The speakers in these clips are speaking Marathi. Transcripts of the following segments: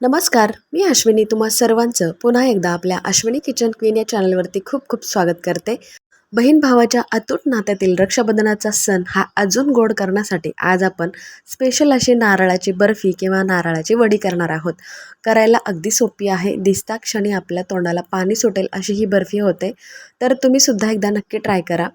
नमस्कार मी अश्विनी. तुम्हा सर्वांचं पुन्हा एकदा आपल्या अश्विनी किचन क्वीन या चॅनलवरती खूप खूप स्वागत करते. बहीण भावाच्या अतूट नात्यातील रक्षाबंधनाचा सण हा अजून गोड करण्यासाठी आज आपण स्पेशल अशी नारळाची बर्फी किंवा नारळाची वडी करणार आहोत. करायला अगदी सोपी आहे. दिसता क्षणी आपल्या तोंडाला पाणी सुटेल अशी ही बर्फी होते. तर तुम्ही सुद्धा एकदा नक्की ट्राय करा.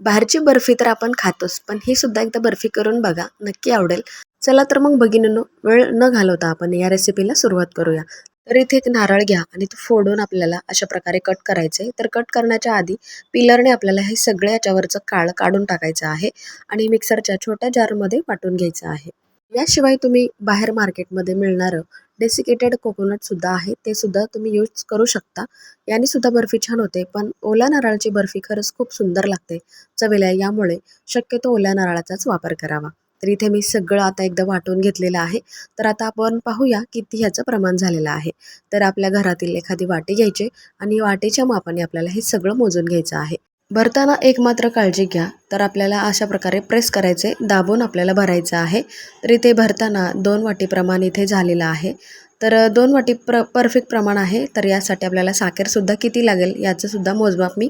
बाहेरची बर्फी तर आपण खातोच पण ही सुद्धा एकदा बर्फी करून बघा नक्की आवडेल. चला तर मग भगिनींनो वेळ न घालवता आपण या रेसिपीला सुरुवात करूया. तर इथे एक नारळ घ्या आणि तो फोडून आपल्याला अशा प्रकारे कट करायचं आहे तर कट करण्याच्या आधी पिलरने आपल्याला हे सगळे याच्यावरचं काळ काढून टाकायचं आहे आणि मिक्सरच्या छोट्या जारमध्ये वाटून घ्यायचं आहे. याशिवाय तुम्ही बाहेर मार्केटमध्ये मिळणारं डेसिकेटेड कोकोनट सुद्धा आहे. ते सुद्धा तुम्ही यूज करू शकता. याने सुद्धा बर्फी छान होते पण ओल्या नारळाची बर्फी खरंच खूप सुंदर लागते चवीला. यामुळे शक्यतो ओल्या नारळाचाच वापर करावा. तर इथे मी सगळं आता एकदा वाटून घेतलेलं आहे. तर आता आपण पाहूया किती ह्याचं प्रमाण झालेलं आहे. तर आपल्या घरातील एखादी वाटी घ्यायची आणि वाटेच्या मापाने आपल्याला हे सगळं मोजून घ्यायचं आहे. भरताना एक मात्र काळजी घ्या. तर आपल्याला अशा प्रकारे प्रेस करायचे दाबून आपल्याला भरायचं आहे. तर इथे भरताना दोन वाटी प्रमाण इथे झालेलं आहे. तर दोन वाटी प्र परफेक्ट प्रमाण आहे. तर यासाठी आपल्याला साखरसुद्धा किती लागेल याचंसुद्धा मोजमाप मी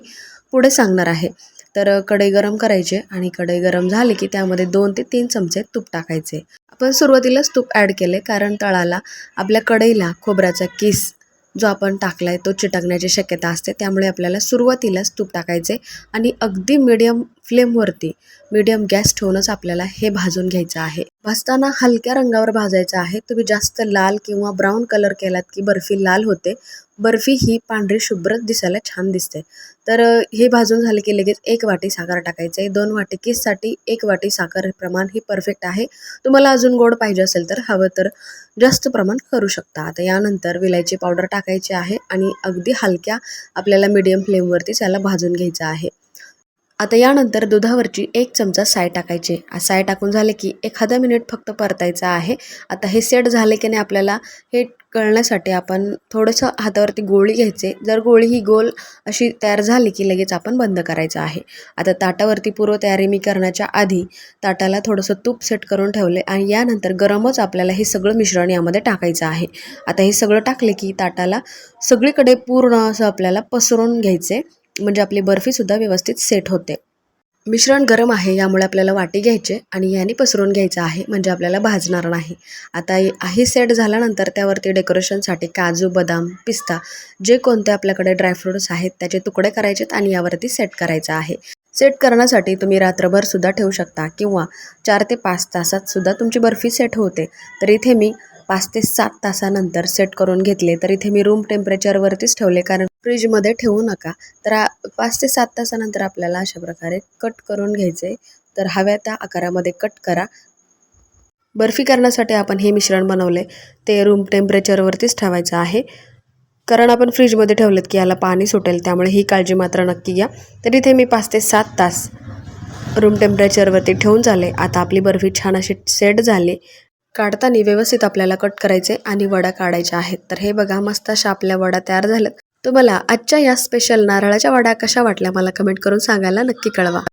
पुढे सांगणार आहे. तर कढई गरम करायचे आणि कढई गरम झाली की त्यामध्ये दोन ते तीन चमचे तूप टाकायचे. आपण सुरुवातीलाच तूप ॲड केले कारण तळाला आपल्या कढईला खोबऱ्याचा किस जो आपण टाकला आहे तो चिटकण्याची शक्यता असते. त्यामुळे आपल्याला सुरुवातीलाच तूप टाकायचे आणि अगदी मिडियम फ्लेमवरती मीडियम गॅस ठेवूनच आपल्याला हे भाजून घ्यायचं आहे. भाजताना हलक्या रंगावर भाजायचं आहे. तुम्ही जास्त लाल किंवा ब्राऊन कलर केलात की बर्फी लाल होते. बर्फी ही पांढरी शुभ्र दिसायला छान दिसते. तर हे भाजून झाले की लगेच एक वाटी साखर टाकायचं. आहे दोन वाटी किससाठी एक वाटी साखर प्रमाण ही परफेक्ट आहे. तुम्हाला अजून गोड पाहिजे असेल तर हवं तर जास्त प्रमाण करू शकता. आता यानंतर विलायची पावडर टाकायची आहे आणि अगदी हलक्या आपल्याला मीडियम फ्लेमवरतीच याला भाजून घ्यायचं आहे. आता यानंतर दुधावरची एक चमचा साय टाकायचे. साय टाकून झाले की एखादा मिनिट फक्त परतायचं आहे. आता हे सेट झाले की नाही आपल्याला हे कळण्यासाठी आपण थोडंसं हातावरती गोळी घ्यायचे. जर गोळी ही गोल अशी तयार झाली की लगेच आपण बंद करायचं आहे. आता ताटावरती पूर्वतयारी मी करण्याच्या आधी ताटाला थोडंसं तूप सेट करून ठेवले आणि यानंतर गरमच आपल्याला हे सगळं मिश्रण यामध्ये टाकायचं आहे. आता हे सगळं टाकले की ताटाला सगळीकडे पूर्ण असं आपल्याला पसरून घ्यायचे. म्हणजे आपली बर्फीसुद्धा व्यवस्थित सेट होते. मिश्रण गरम आहे यामुळे आपल्याला वाटी घ्यायचे आणि याने पसरून घ्यायचं आहे म्हणजे आपल्याला भाजणार नाही. आता हे सेट झाल्यानंतर त्यावरती डेकोरेशनसाठी काजू बदाम पिस्ता जे कोणते आपल्याकडे ड्रायफ्रूट्स आहेत त्याचे तुकडे करायचेत आणि यावरती सेट करायचं आहे. सेट करण्यासाठी तुम्ही रात्रभर सुद्धा ठेवू शकता किंवा चार ते पाच तासात सुद्धा तुमची बर्फी सेट होते. तर इथे मी पाच ते सात तासानंतर सेट करून घेतले. तर इथे मी रूम टेम्परेचरवरतीच ठेवले कारण फ्रीजमध्ये ठेवू नका. तर पाच ते सात तासानंतर आपल्याला अशा प्रकारे कट करून घ्यायचे. तर हव्या त्या आकारामध्ये कट करा. बर्फी करण्यासाठी आपण हे मिश्रण बनवले. ते रूम टेम्परेचरवरतीच ठेवायचं आहे. कारण आपण फ्रीजमध्ये ठेवलेत की याला पाणी सुटेल त्यामुळे ही काळजी मात्र नक्की घ्या. तर इथे मी पाच ते सात तास रूम टेम्परेचरवरती ठेवून झाले. आता आपली बर्फी छान अशी सेट झाली. काढताना व्यवस्थित आपल्याला कट करायचे आणि वडा काढायच्या आहेत. तर हे बघा मस्त अशा आपल्या वडा तयार झाल्यात. तुम्हाला आजच्या या स्पेशल नारळाच्या वड्या कशा वाटल्या मला कमेंट करून सांगायला नक्की कळवा.